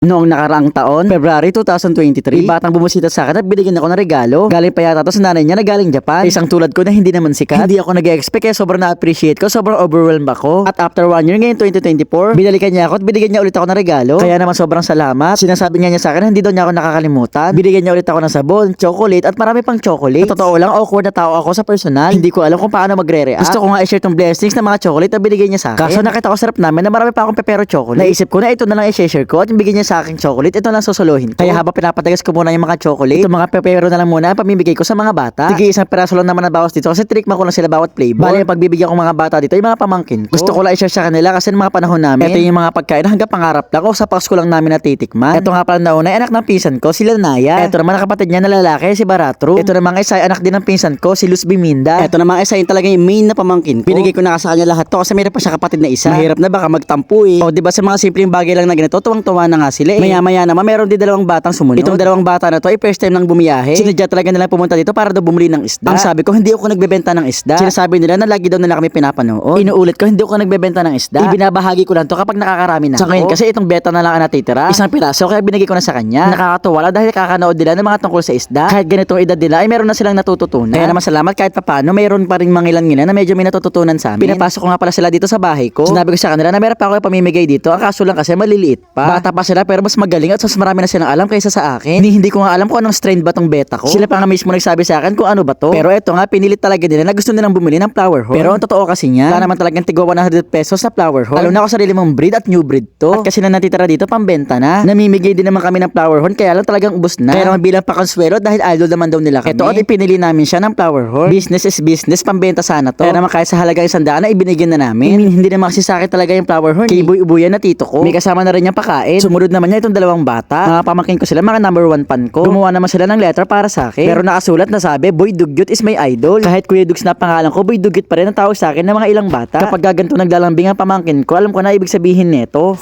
Noong nakaraang taon, February 2023, may batang bumusita sa akin at binigyan ako ng regalo. Galing pa yata to sa nanay niya na galing Japan. Isang tulad ko na hindi naman sikat. Hindi ako nag-expect kaya sobrang na-appreciate ko, sobrang overwhelmed ako. At after one year ngayon 2024, binalikan niya ako at binigyan niya ulit ako ng regalo. Kaya naman sobrang salamat. Sinasabi nga niya sa akin na hindi daw niya ako nakakalimutan. Binigyan niya ulit ako ng sabon, chocolate at marami pang chocolate. Sa totoo lang, awkward na tao ako sa personal. Hindi ko alam kung paano magre-react. Gusto ko nga i-share tong blessings ng mga chocolate na binigay niya sa akin. Kaso nakita ko sa rep namin na marami pa akong pepero chocolate. Naisip ko na ito na lang i-share ko at bigyan niya sa akin chocolate, ito lang susuluhin ko. Kaya habang pinapatagas ko muna yung mga chocolate, itong mga pepero na lang muna ang pamimigay ko sa mga bata. Sige, isang peraso lang naman na bawas dito kasi trickman ko lang sila bawat flavor. Bali, yung pagbibigyan ko mga bata dito, yung mga pamangkin ko. Gusto ko lang i-share sa kanila kasi mga panahon namin, ito yung mga pagkain hanggang pangarap lang o sa Pasko lang namin natitikman. Ito nga pala nauna, anak ng pinsan ko, sila Naya. Ito naman ang kapatid niya na lalaki, si Baratro. Ito naman isa anak din ng pinsan ko, si Luz Biminda. Ito naman isa yung talaga yung main na pamangkin ko. Binigay ko na sa kanya lahat to kasi mayroon pa siya kapatid na isa. Mahirap na baka magtampo eh. O di ba sa mga simpleng bagay lang na ganito, tuwang-tuwa na nga sila eh. Maya-maya naman meron din dalawang batang sumunod. Itong dalawang bata na to ay first time lang bumiyahe. Sinadya talaga nila pumunta dito para daw bumili ng isda. Ang sabi ko, hindi ako nagbebenta ng isda. Sinasabi nila na lagi daw nila kami pinapanood. Inuulit ko, hindi ako nagbebenta ng isda. Ibinabahagi ko lang to kapag nakakarami na Sa ngayon, kasi itong beta na lang ang natitira. Isang piraso, kaya binigay ko na sa kanya. Nakakatuwa lang dahil kakanood nila ng mga tungkol sa isda. Kahit ganitong edad nila ay meron na silang natututunan. Kaya naman salamat kahit papano, mayroon pa rin mga ilan nila na medyo may natututunan sa amin. Pinapasok ko nga pala sila dito sa bahay ko. Sinabi ko sa kanila na meron pa ako pamimigay dito. Ang kaso lang kasi maliliit pa. Bata pa sila pero mas magaling at mas marami na silang alam kaysa sa akin. Hindi, hindi ko nga alam kung anong strain ba tong beta ko. Sila pa nga mismo nagsabi sa akin kung ano ba to. Pero eto nga, pinilit talaga nila na gusto nilang bumili ng flower horn. Pero ang totoo kasi niya, wala naman talagang tigwa 100 pesos sa flower horn. Lalo na ako sarili mong breed at new breed to. At kasi na natitira dito, pambenta na. Namimigay din naman kami ng flower horn, kaya lang talagang ubos na. Naman bilang pakonsuelo dahil idol naman daw nila kami. Ito at ipinili namin siya ng flower horn. Business is business, pambenta sana to. Kaya naman kahit sa halaga isang daan na ibinigyan na namin. I mean, hindi naman kasi sa akin talaga yung flower horn. Kay Ubuyan na tito ko. May kasama na rin niyang pakain. Sumunod naman niya itong dalawang bata. Mga pamangkin ko sila, mga number one fan ko. Gumawa naman sila ng letter para sa akin. Pero nakasulat na sabi, Boy Dugyot is my idol. Kahit Kuya Dugs na pangalan ko, Boy Dugyot pa rin ang tawag sa akin ng mga ilang bata. Kapag gaganto naglalambing ang pamangkin ko, alam ko na ibig sabihin nito.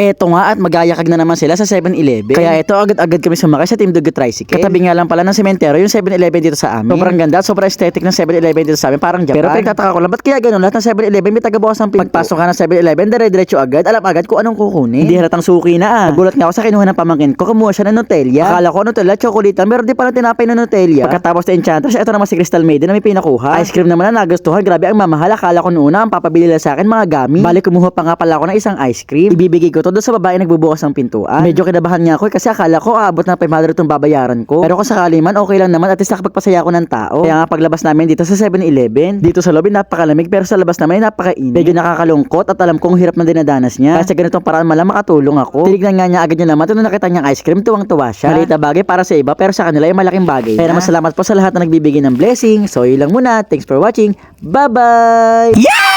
Eto nga at magayakag na naman sila sa 7-Eleven. Kaya ito agad-agad kami sumakay sa Team Dugot Tricycle. Katabi nga lang pala ng sementeryo yung 7-Eleven dito sa amin. Sobrang ganda at sobrang aesthetic ng 7-Eleven dito sa amin. Parang Japan. Pero pinagtataka ko lang, ba't kaya ganun lahat ng 7-Eleven may tagabukas ng pinto? Pagpasok ka ng 7-Eleven, dire-diretso agad, alam agad kung anong kukunin. Hindi halatang suki na ah. Nagulat nga ako sa kinuha ng pamangkin ko, kumuha siya ng Nutella. Akala ko Nutella, chocolate meron di pala tinapay na Nutella. Pagkatapos na Enchantress, ito naman si Crystal Maiden na may pinakuha. Ice cream naman na nagustuhan, grabe ang mamahal. Akala ko noon ang papabili lang sa akin mga gami. Balik kumuha pa nga pala ako ng isang ice cream. Ibibigay ko to doon sa babae nagbubukas ng pintuan. Medyo kinabahan nga ako eh, kasi akala ko aabot na 500 itong babayaran ko. Pero kung sakali man, okay lang naman at least nakapagpasaya ako ng tao. Kaya nga paglabas namin dito sa 7-Eleven, dito sa lobby napakalamig pero sa labas naman ay napakainit. Medyo nakakalungkot at alam kong hirap na dinadanas niya. Kaya sa ganitong paraan malang makatulong ako. Tinignan nga niya agad niya naman nung nakita niyang ice cream, tuwang-tuwa siya. Maliit na bagay para sa iba pero sa kanila ay malaking bagay. Kaya naman salamat po sa lahat na nagbibigay ng blessing. So yun lang muna. Thanks for watching. Bye-bye! Yeah!